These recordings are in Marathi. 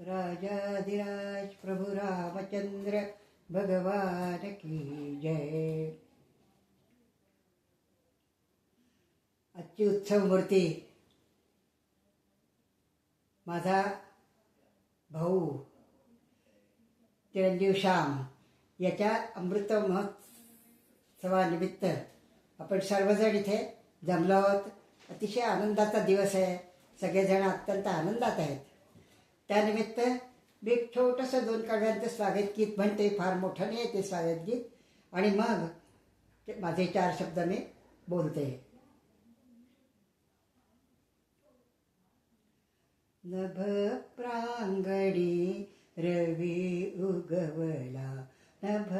राजाधिराज प्रभु रामचंद्र भगवान की जय। आजची उत्सव मूर्ती माझा भाऊ चिरंजीव श्याम याच्या अमृत महोत्सवानिमित्त आपण सर्वजण इथे जमलो आहोत. अतिशय आनंदाचा दिवस आहे. सगळेजण अत्यंत आनंदात आहेत. त्यानिमित्त मी एक छोटंसं दोन कडव्यांचं स्वागत गीत म्हणते फार मोठं नाही आहे ते स्वागत गीत. आणि मग ते माझे चार शब्द मी बोलते. नभ प्रांगणी रवी उगवला नभ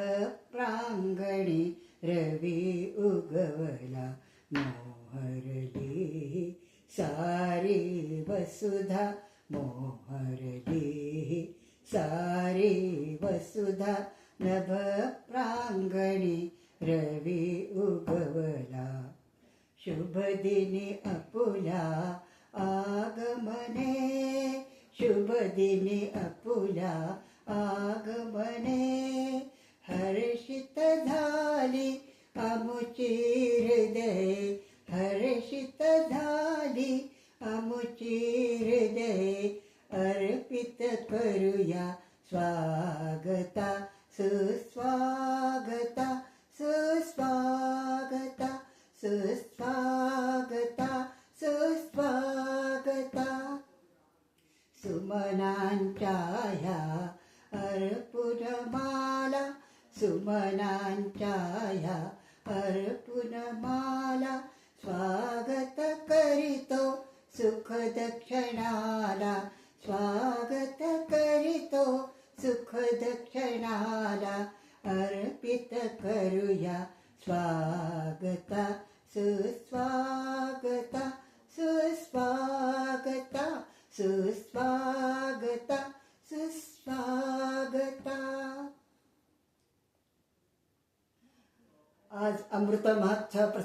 प्रांगणी रवी उगवला मोहरली सारी वसुधा मोहर देहे सारी वसुधा नभ प्रांगणी रवी उगवला। शुभ दिने अपुला आगमने। शुभ दिने अपुला आगमने। हर्षित झाली आमुची हृदय। हर्षित झाली आमुची हृदय अर्पित करूया स्वागता सुस्वागता सुस्वागता सुस्वागता सुस्वागता. सुमनांच्या ह्या अर्पुन माला सुमनांच्या ह्या अर्पुन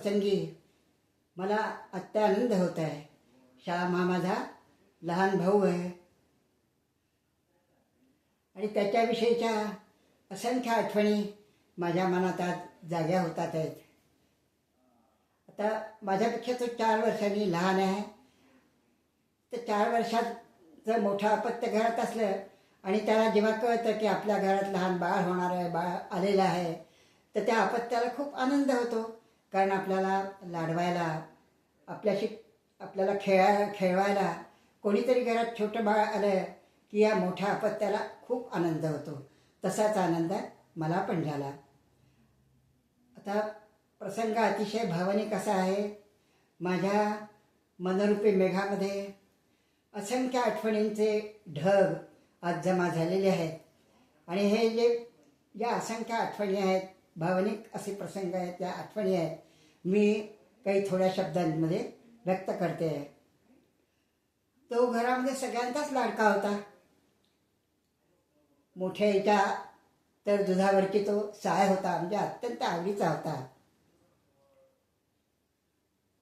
प्रसंगी मला अत्यानंद होत आहे. श्याम हा माझा लहान भाऊ आहे. आणि त्याच्याविषयीच्या असंख्य आठवणी माझ्या मनात आज जाग्या होतात आहेत. आता माझ्यापेक्षा तो चार वर्षांनी लहान आहे. तर चार वर्षात जर मोठं अपत्य घरात असलं आणि त्याला जेव्हा कळतं की आपल्या घरात लहान बाळ होणार आहे बाळ आलेलं आहे तर त्या अपत्याला खूप आनंद होतो. कारण आपल्याला लाडवायला आपल्याशी आपल्याला खेळा खेळवायला कोणीतरी घरात छोटं बाळ आलं की या मोठ्या अपत्याला खूप आनंद होतो. तसाच आनंद मला पण झाला. आता प्रसंग अतिशय भावनिक असा आहे. माझ्या मनरूपी मेघामध्ये असंख्य आठवणींचे ढग आज जमा झालेले आहेत. आणि हे जे ज्या असंख्य आठवणी आहेत भावनिक असे प्रसंग आहेत त्या आठवणी आहेत. मी काही थोड्या शब्दांमध्ये व्यक्त करते. आहे तो घरामध्ये सगळ्यांचाच लाडका होता. मोठ्या आईच्या तर दुधावरची तो साय होता म्हणजे अत्यंत आवडीचा होता.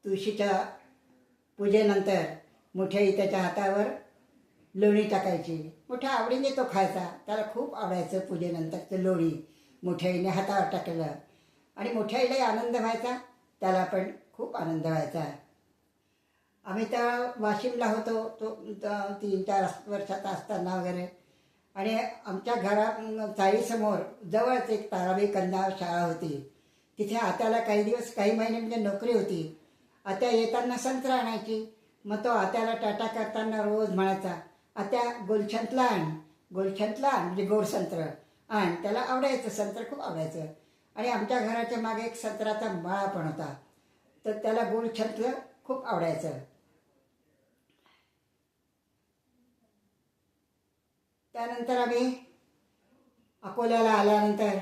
तुळशीच्या पूजेनंतर मोठ्या आई त्याच्या हातावर लोणी टाकायची. मोठ्या आवडीने तो खायचा. त्याला खूप आवडायचं पूजेनंतरचं लोणी. मोठ्या आईने हातावर टाकलं. आणि मोठ्या आईलाही आनंद व्हायचा त्याला पण खूप आनंद व्हायचा. आम्ही त्या वाशिमला होतो तो तीन चार वर्षाचा असताना वगैरे. आणि आमच्या घरा चाळीसमोर जवळच एक ताराबाई कन्या शाळा होती. तिथे आत्याला काही दिवस काही महिने म्हणजे नोकरी होती. आत्या येताना संत्रा आणायची. मग तो आत्याला टाटा करताना रोज म्हणायचा आत्या गोलछंतला आण गोलछंतला आण म्हणजे गोड संत्र आणि त्याला आवडायचं संत्र खूप आवडायचं. आणि आमच्या घराच्या मागे एक संत्राचा माळा पण होता. तर त्याला गोलछंत्र खूप आवडायचं. त्यानंतर आम्ही अकोल्याला आल्यानंतर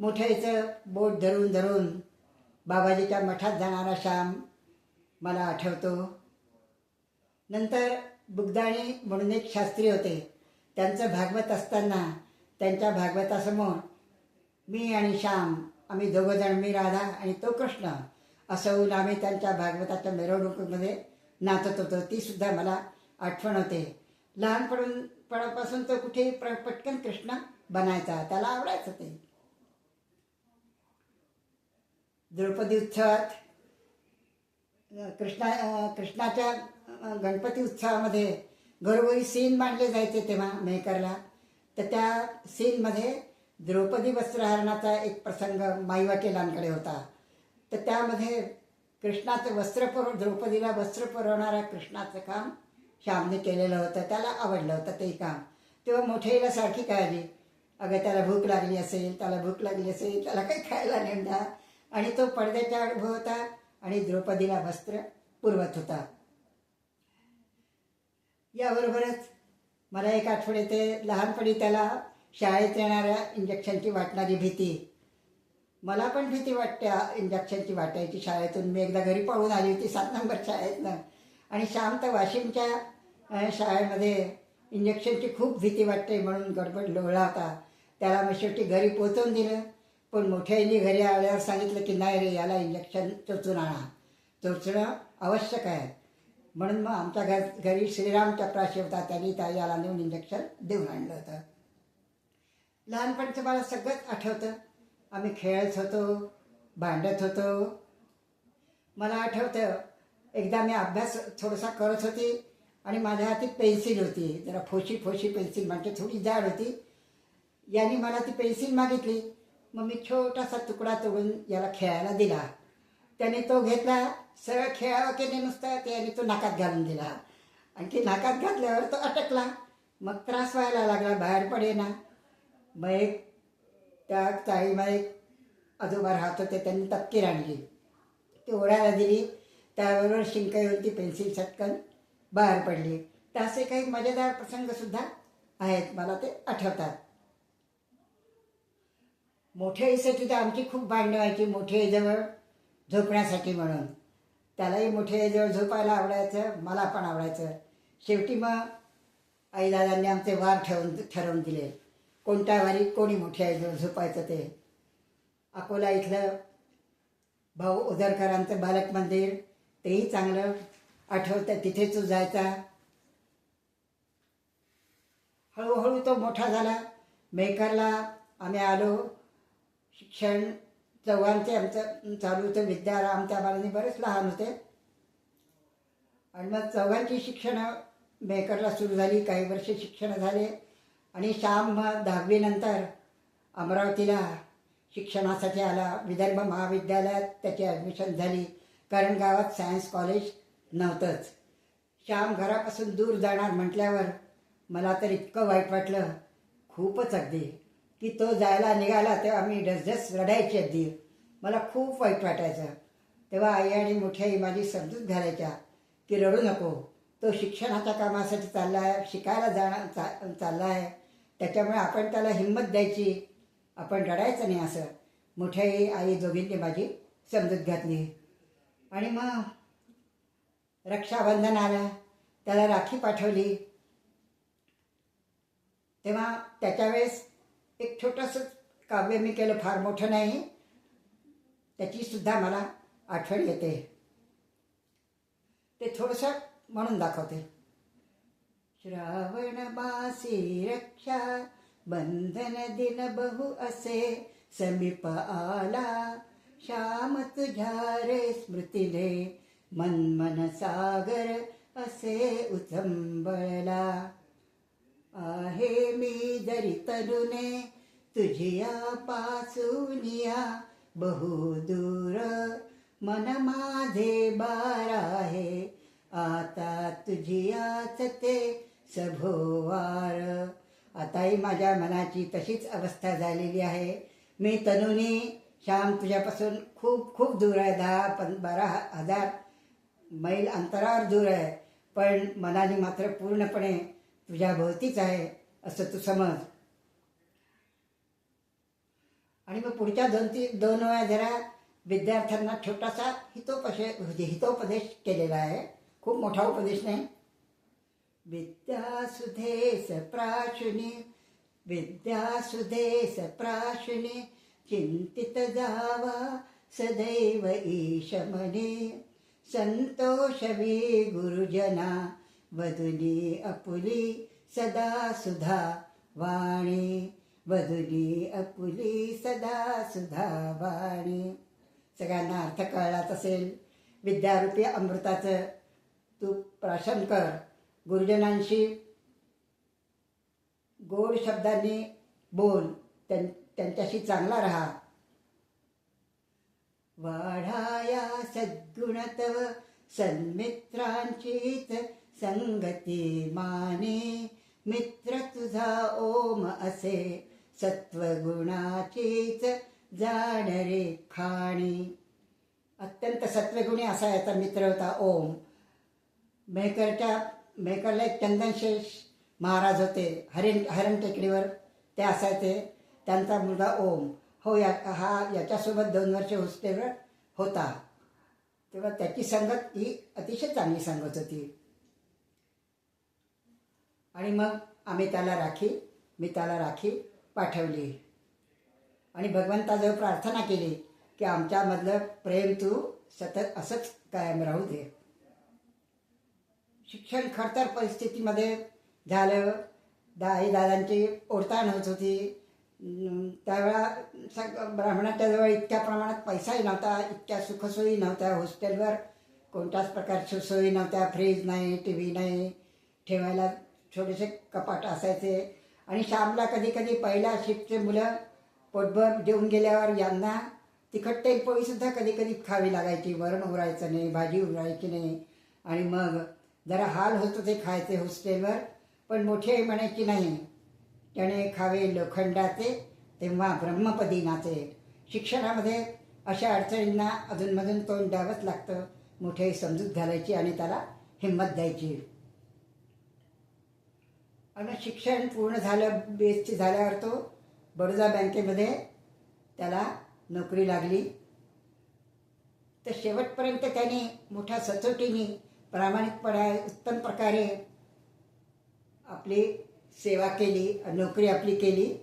मोठ्याचं बोट धरून धरून बाबाजीच्या मठात जाणारा श्याम मला आठवतो. नंतर बुगदाणी म्हणून एक शास्त्री होते. त्यांचं भागवत असताना त्यांच्या भागवतासमोर मी आणि श्याम आम्ही दोघंजण मी राधा आणि तो कृष्ण असं होऊन आम्ही त्यांच्या भागवताच्या मिरवणुकीमध्ये नाचत होतो. तीसुद्धा मला आठवण होते. लहानपणून पणापासून तो कुठे प्र पटकन कृष्ण बनायचा त्याला आवडायचं ते. द्रौपदी उत्सवात कृष्णा कृष्णाच्या गणपती उत्सवामध्ये घरोघरी सीन मांडले जायचे तेव्हा मेकरला तर त्या सीनमध्ये द्रौपदी वस्त्रहरणाचा एक प्रसंग माई वकिलांकडे होता. तर त्यामध्ये कृष्णाचं वस्त्र पुरव द्रौपदीला वस्त्र पुरवणाऱ्या कृष्णाचं काम श्यामने केलेलं होतं. त्याला आवडलं होतं ते काम. तेव्हा मोठेला सारखी काळजी. अगं त्याला भूक लागली असेल त्याला भूक लागली असेल त्याला काही खायला नेऊन द्या आणि तो पडद्याच्या अनुभव होता आणि द्रौपदीला वस्त्र पुरवत होता. याबरोबरच मला एक आठवडे ते लहानपणी त्याला शाळेत येणाऱ्या इंजेक्शनची वाटणारी भीती. मला पण भीती वाटते इंजेक्शनची वाटायची शाळेतून. मी एकदा घरी पळून आली होती सात नंबर शाळेतनं. आणि शांत वाशिमच्या शाळेमध्ये इंजेक्शनची खूप भीती वाटते म्हणून गडबड लोळला होता त्याला मी शेवटी घरी पोचवून दिलं. पण मोठ्याईने घरी आल्यावर सांगितलं की नाही रे याला इंजेक्शन चोचून आणा. चोचणं आवश्यक आहे. म्हणून मग आमच्या घर घरी श्रीराम चपराशी होता त्यांनी त्या याला नेऊन इंजेक्शन देऊन आणलं होतं. लहानपणचं मला सगळंच आठवतं. आम्ही खेळत होतो भांडत होतो. मला आठवतं एकदा मी अभ्यास थोडासा करत होती आणि माझ्या हाती पेन्सिल होती. जरा फोशी फोशी पेन्सिल म्हणजे थोडी जाड होती. यांनी मला ती पेन्सिल मागितली. मग मी छोटासा तुकडा तोडून याला खेळायला दिला. त्याने तो घेतला सरळ खेळावं की नाही नुसतं त्याने तो नाकात घालून दिला. आणखी नाकात घातल्यावर तो अटकला. मग त्रास व्हायला लागला बाहेर पडेना. मग एक त्या चाळीमध्ये एक आजोबा राहत होते त्यांनी तपकीर आणली ती ओढायला दिली. त्याबरोबर शिंक पेन्सिल चटकन बाहेर पडली. तर असे काही मजेदार प्रसंगसुद्धा आहेत मला ते आठवतात. मोठे आईसाठी तर आमची खूप भांडणं व्हायची. मोठ्या आईजवळ झोपण्यासाठी म्हणून. त्यालाही मोठे आईजवळ झोपायला आवडायचं मला पण आवडायचं. शेवटी मग आईदादांनी आमचे वार ठेवून ठरवून दिले. कोणत्या वारी कोणी मोठ्या आईजवळ झोपायचं ते? अकोला इथलं भाऊ उदरकरांचं बालक मंदिर तेही चांगलं आठवतं तिथेच जायचा. हळूहळू तो मोठा झाला. मेकरला आम्ही आलो. शिक्षण चौघांचे आमचं चालू होतं विद्याराम आमच्या बाळांनी बरेच लहान होते. आणि मग चौघांची शिक्षणं मेकरला सुरू झाली काही वर्ष शिक्षण झाले. आणि श्याम मग दहावीनंतर अमरावतीला शिक्षणासाठी आला. विदर्भ महाविद्यालयात त्याची ॲडमिशन झाली. कारण गावात सायन्स कॉलेज नव्हतंच. श्याम घरापासून दूर जाणार म्हटल्यावर मला तर इतकं वाईट वाटलं. खूपच अगदी. की तो जायला निघाला तेव्हा मी डसडस रडायची अगदी मला खूप वाईट वाटायचं. तेव्हा आई आणि मोठी आई माझी समजूत घालायच्या की रडू नको. तो शिक्षणाच्या कामासाठी चालला आहे शिकायला जाणार चा चालला आहे त्याच्यामुळे आपण त्याला हिंमत द्यायची. आपण रडायचं नाही असं. मोठ्या आई आई दोघींनी माझी समजूत घातली. आणि मग रक्षाबंधन आलं. त्याला राखी पाठवली. तेव्हा त्याच्या वेळेस एक छोटंसं काव्य मी केलं फार मोठं नाही. त्याची सुद्धा मला आठवण येते. ते थोडंसं म्हणून दाखवते. श्रावण मासी रक्षा बंधन दिन बहु असे समीप आला श्याम तुझ्या रे स्मृतीने मन मन सागर असे उचंबळला. आहे मी जरी तरुणे तुझिया पासूनिया बहुदूर मन माझे बार आहे आता तुझियाच ते सभोवार. आताही माझ्या मनाची तशीच अवस्था झालेली आहे. मी तनुनी श्याम तुझ्यापासून खूप खूप दूर आहे. दहा पं बारा हजार मैल अंतरावर दूर आहे. पण मनाने मात्र पूर्णपणे तुझ्या भोवतीच आहे असं तू समज. आणि मग पुढच्या दोन तीन दोन वेळा जरा विद्यार्थ्यांना छोटासा हितोपशे म्हणजे हितोपदेश केलेला आहे. खूप मोठा उपदेश नाही. विद्यासुधेस प्राशुनी विद्यासुधेस प्राशुनी चिंतित जावा सदैव ईशमने. संतोषवी गुरुजना वधुली अपुली सदा सुधा वाणी। वधुली अपुली सदा सुधा वाणी। सगळ्यांना अर्थ कळलाच असेल विद्यारूपी अमृताचं तू प्राशन कर। गुरुजनांशी गोड शब्दांनी बोल त्यां त्यांच्याशी चांगला राहा। वाढाया सद्गुणतव सन्मित्रांचीच संगती माने मित्र तुझा ओम असे सत्वगुणाचीच जाण रे खाणी. अत्यंत सत्वगुणी असा याचा मित्र होता ओम. मेहकरच्या मेहकरला एक चंदनशेष महाराज होते हरिण हरण टेकडीवर. ते असायचे. त्यांचा मुलगा ओम. हो या हा याच्यासोबत दोन वर्ष हॉस्टेलवर होता. तेव्हा त्याची संगत ही अतिशय चांगली संगत होती. आणि मग आम्ही त्याला राखी मी त्याला राखी पाठवली. आणि भगवंताजवळ प्रार्थना केली की आमच्यामधलं प्रेम तू सतत असंच कायम राहू दे. शिक्षण खडतर परिस्थितीमध्ये झालं. दा आई दादांची ओढताण होत होती. त्यावेळा सग ब्राह्मणाच्या जवळ इतक्या प्रमाणात पैसाही नव्हता इतक्या सुखसोयी नव्हत्या. हॉस्टेलवर कोणत्याच प्रकारच्या सोयी नव्हत्या. फ्रीज नाही टी व्ही नाही. ठेवायला छोटेसे कपाट असायचे. आणि श्यामला कधी कधी पहिल्या शिफ्टचे मुलं पोटभर देऊन गेल्यावर यांना तिखट तेल पोळीसुद्धा कधी कधी खावी लागायची. वरण उरायचं नाही भाजी उरायची नाही. आणि मग जरा हाल होत होते खायचे हॉस्टेलवर पण मोठे म्हणायची नाही. त्याने खावे लोखंडाचे तेव्हा ब्रह्मपदी नाचे. शिक्षणामध्ये अशा अडचणींना अधूनमधून तोंड द्यावंच लागतं. मोठे समजूत घालायची आणि त्याला हिंमत द्यायची. आणि शिक्षण पूर्ण झालं बी एस सी झाल्यावर तो बडोदा बँकेमध्ये त्याला नोकरी लागली. तर शेवटपर्यंत त्याने मोठ्या सचोटीने प्रामाणिकपणे उत्तम प्रकारे आपली सेवा केली नोकरी आपली केली.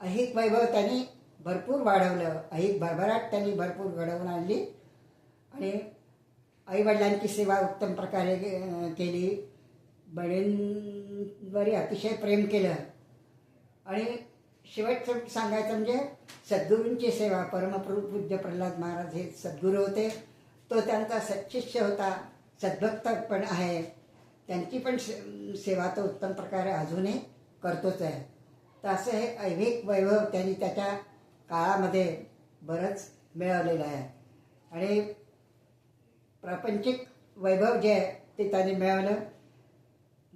अहिक वैभव त्यांनी भरपूर वाढवलं. अहिक भरभराट त्यांनी भरपूर घडवून आणली. आणि आईवडिलांची सेवा उत्तम प्रकारे केली. केली द्वारे अतिशय प्रेम केलं. आणि शेवटचं सांगायचं म्हणजे सद्गुरूंची सेवा परमप्रभू पूज्य प्रल्हाद महाराज हे सद्गुरू होते. तो त्यांचा सच्शिष्य होता सद्भक्त पण आहे. त्यांची पण से- सेवा तो उत्तम प्रकारे अजूनही करतोच आहे. तर असं हे ऐहिक वैभव त्यांनी त्याच्या काळामध्ये बरंच मिळवलेलं आहे. आणि प्रापंचिक वैभव जे आहे ते त्यांनी मिळवलं.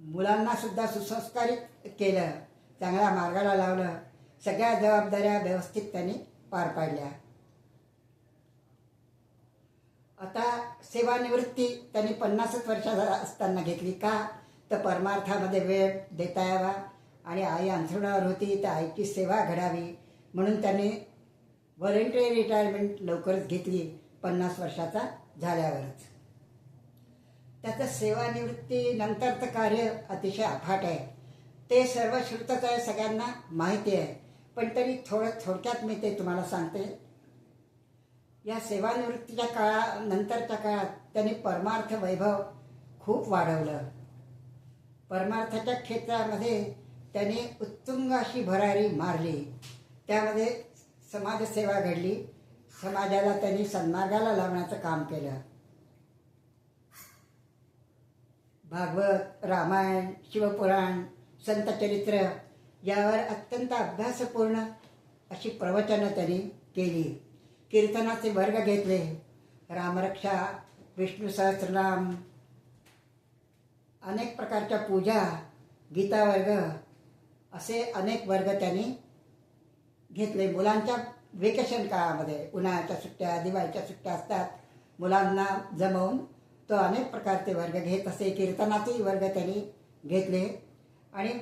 मुलांना सुद्धा सुसंस्कारित केलं. चांगल्या मार्गाला लावलं. सगळ्या जबाबदाऱ्या व्यवस्थित त्यांनी पार पाडल्या. आता सेवानिवृत्ती त्यांनी पन्नासच वर्षाचा असताना घेतली. का? तर परमार्थामध्ये वेळ देता यावा. आणि आई अंथरुणावर होती तर आईची सेवा घडावी. म्हणून त्यांनी व्हॉलेंटरी रिटायरमेंट लवकरच घेतली. पन्नास वर्षाचा झाल्यावरच. त्याचं सेवानिवृत्ती नंतरचं कार्य अतिशय अफाट आहे. ते सर्व श्रुतच आहे सगळ्यांना माहिती आहे. पण तरी थोडं थोडक्यात मी ते तुम्हाला सांगते. या सेवानिवृत्तीच्या काळा नंतरच्या काळात त्यांनी परमार्थ वैभव खूप वाढवलं. परमार्थाच्या क्षेत्रामध्ये त्यांनी उत्तुंग अशी भरारी मारली. त्यामध्ये समाजसेवा घडली. समाजाला त्यांनी सन्मार्गाला लावण्याचं काम केलं. भागवत रामायण शिवपुराण संतचरित्र यावर अत्यंत अभ्यासपूर्ण अशी प्रवचनं त्यांनी केली. कीर्तनाचे वर्ग घेतले. रामरक्षा विष्णू सहस्रनाम अनेक प्रकारच्या पूजा गीता वर्ग असे अनेक वर्ग त्यांनी घेतले. मुलांच्या वेकेशन काळामध्ये उन्हाळ्याच्या सुट्ट्या दिवाळीच्या सुट्ट्या असतात. मुलांना जमवून तो अनेक प्रकारचे वर्ग घेत असे कीर्तनाचेही वर्ग त्यांनी घेतले. आणि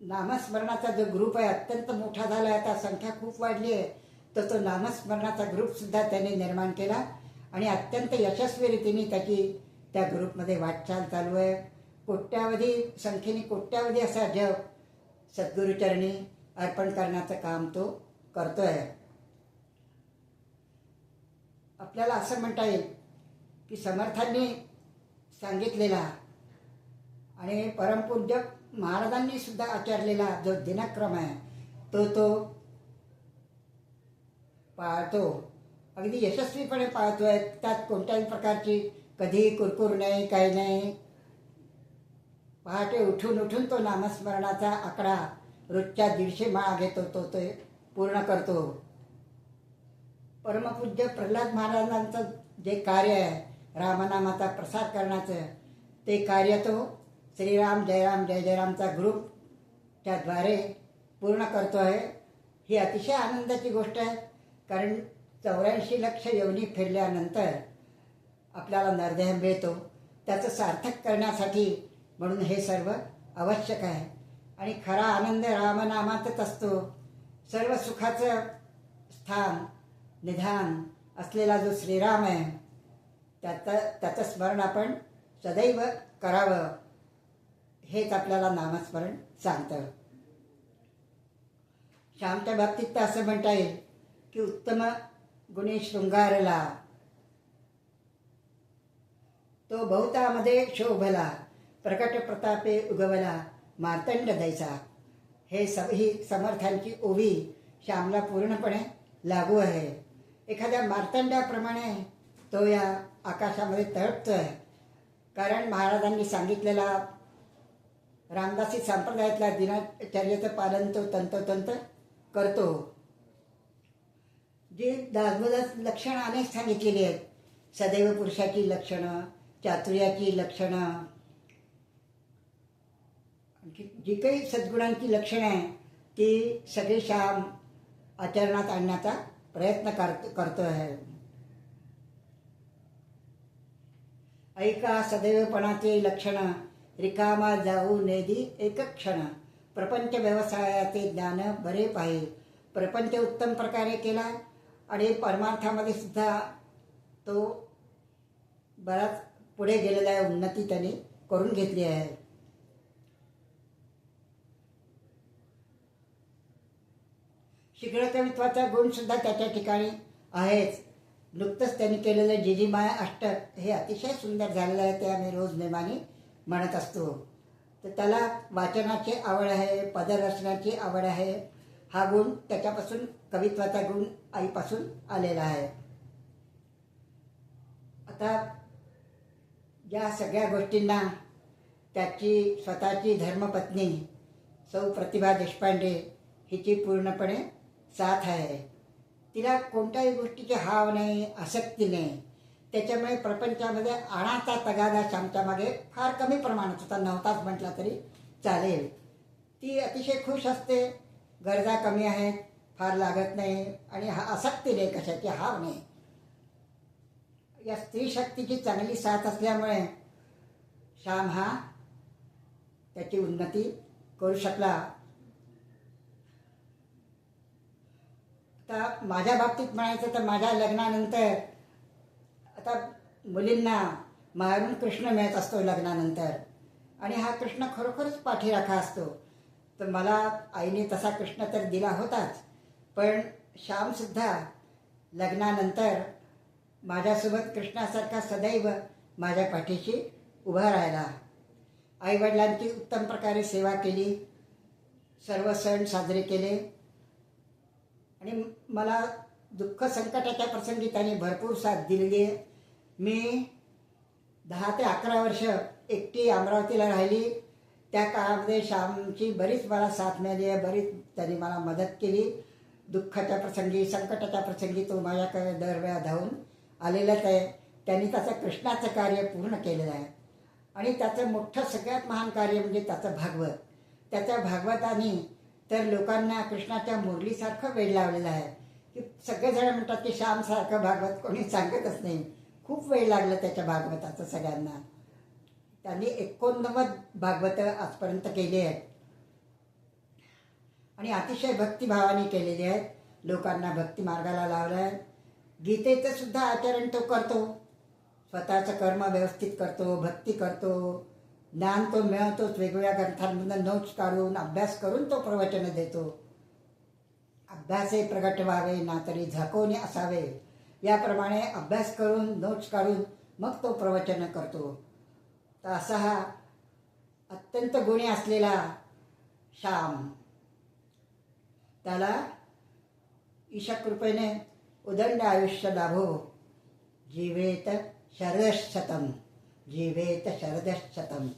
नामस्मरणाचा जो ग्रुप आहे अत्यंत मोठा झाला आहे. आता संख्या खूप वाढली आहे. तर तो नामस्मरणाचा ग्रुपसुद्धा त्यांनी निर्माण केला. आणि अत्यंत यशस्वी रीतीने त्याची त्या ग्रुपमध्ये वाटचाल चालू आहे. कोट्यावधी संख्येने कोट्यावधी असा जग सद्गुरुचरणी अर्पण करण्याचं काम तो करतोय. आपल्याला असं म्हणता येईल की समर्थांनी सांगितलेला. आणि परमपूज्य महाराजांनी सुद्धा आचरलेला जो दिनक्रम आहे तो तो पाळतो. अगदी यशस्वीपणे पाळतोय. त्यात कोणत्याही प्रकारची कधी कुरकुर नाही काही नाही. पहाटे उठून उठून तो नामस्मरणाचा आकडा रोजच्या दीडशे माळा घेतो तो ते पूर्ण करतो. परमपूज्य प्रल्हाद महाराजांचं जे कार्य आहे रामनामाचा प्रसार करण्याचं ते कार्य तो श्रीराम जयराम जय जयरामचा ग्रुप त्याद्वारे पूर्ण करतो आहे. ही अतिशय आनंदाची गोष्ट आहे कारण चौऱ्याऐंशी लक्ष योनी फिरल्यानंतर आपल्याला नरदेह मिळतो. त्याचं सार्थक करण्यासाठी म्हणून हे सर्व आवश्यक आहे. आणि खरा आनंद रामनामातच असतो. सर्व सुखाचं स्थान निधान असलेला जो श्रीराम आहे त्याचं त्याचं स्मरण आपण सदैव करावं. हेच आपल्याला नामस्मरण सांगतं. श्यामच्या बाबतीत तर असं म्हणता येईल की उत्तम गुणी शृंगारला. तो बहुतामध्ये शोभला प्रकट प्रतापे उगवला मार्तंड द्यायचा. हे स ही समर्थांची ओवी श्यामला पूर्णपणे लागू आहे. एखाद्या मार्तंड्याप्रमाणे तो या आकाशामध्ये तळपतोय. कारण महाराजांनी सांगितलेला रामदासी संप्रदायातल्या दिनचर्येचं पालन तो तंतोतंत करतो. जे दासबोधात लक्षणं अनेक सांगितलेली आहेत सदैव पुरुषाची लक्षणं चातुर्याची लक्षणं आणखी जी काही सद्गुणांची लक्षणं आहे ती सगळी श्याम आचरणात आणण्याचा प्रयत्न करतो करतो आहे ऐका सदैवपणाचे लक्षण रिकामा जाऊ नेदी एक क्षण प्रपंच व्यवसायाचे ज्ञान बरे पाहि. प्रपंच उत्तम प्रकारे केला आणि परमार्थामध्ये सुद्धा तो बराच पुढे गेलेला आहे उन्नती त्याने करून घेतली आहे. शीघ्र गुणसुद्धा गुण सुद्धा त्याच्या ठिकाणी आहेच. नुकतंच त्यांनी केलेलं जिजीमाय अष्टक हे अतिशय सुंदर झालेलं आहे ते आम्ही रोज नेमाने म्हणत असतो. तर त्याला वाचनाची आवड आहे पदरचनाची आवड आहे. हा गुण त्याच्यापासून कवित्वाचा गुण आईपासून आलेला आहे. आता या सगळ्या गोष्टींना त्याची स्वतःची धर्मपत्नी सौ प्रतिभा देशपांडे हिची पूर्णपणे साथ आहे. तिला कोणत्याही गोष्टीची हाव नाही आसक्ती नाही. त्याच्यामुळे प्रपंचामध्ये आणाचा तगादा श्यामच्या मागे फार कमी प्रमाणात होता नव्हताच म्हटला तरी चालेल. ती अतिशय खुश असते गरजा कमी आहेत फार लागत नाही आणि हा आसक्ती नाही कशाची हाव नाही. या स्त्री शक्तीची चांगली साथ असल्यामुळे श्याम हा त्याची उन्नती करू शकला. आता माझ्या बाबतीत म्हणायचं तर माझ्या लग्नानंतर आता मुलींना मारून कृष्ण मिळत असतो लग्नानंतर. आणि हा कृष्ण खरोखरच पाठीराखा असतो. तर मला आईने तसा कृष्ण तर दिला होताच. पण श्यामसुद्धा लग्नानंतर माझ्यासोबत कृष्णासारखा सदैव माझ्या पाठीशी उभा राहिला. आईवडिलांची उत्तम प्रकारे सेवा केली. सर्व सण साजरे केले. आणि मला दुःख संकटाच्या प्रसंगी त्यांनी भरपूर साथ दिलेली आहे. मी दहा ते अकरा वर्ष एकटी अमरावतीला राहिली. त्या काळामध्ये श्यामची बरीच मला साथ मिळाली आहे बरीच त्यांनी मला मदत केली. दुःखाच्या प्रसंगी संकटाच्या प्रसंगी तो माझ्याकडे दरवेळा धावून आलेलाच आहे. त्यांनी त्याचं कृष्णाचं कार्य पूर्ण केलेलं आहे. आणि त्याचं मोठं सगळ्यात महान कार्य म्हणजे त्याचं भागवत. त्याच्या भागवताने तर लोकांना कृष्णाच्या मुरलीसारखं वेळ लावलेलं आहे. की सगळेजण म्हणतात की श्यामसारखं भागवत कोणी सांगतच नाही. खूप वेळ लागला त्याच्या भागवताचं सगळ्यांना. त्यांनी एकोणनव्वद भागवतं आजपर्यंत केली आहेत. आणि अतिशय भक्तिभावाने केलेली आहेत. लोकांना भक्ती मार्गाला लावलं आहे. गीतेचं सुद्धा आचरण तो करतो. स्वतःचं कर्म व्यवस्थित करतो भक्ती करतो. ज्ञान तो मिळवतोच वेगवेगळ्या ग्रंथांमधून नोट्स काढून अभ्यास करून तो प्रवचन देतो. अभ्यासही प्रगट व्हावे ना तरी झकोनी असावे. याप्रमाणे अभ्यास करून नोट्स काढून मग तो प्रवचन करतो. तर असा हा अत्यंत गुणी असलेला श्याम. त्याला ईशकृपेने उदंड आयुष्य लाभो जीवेत शरदशतम. जीवेत शरदशतम.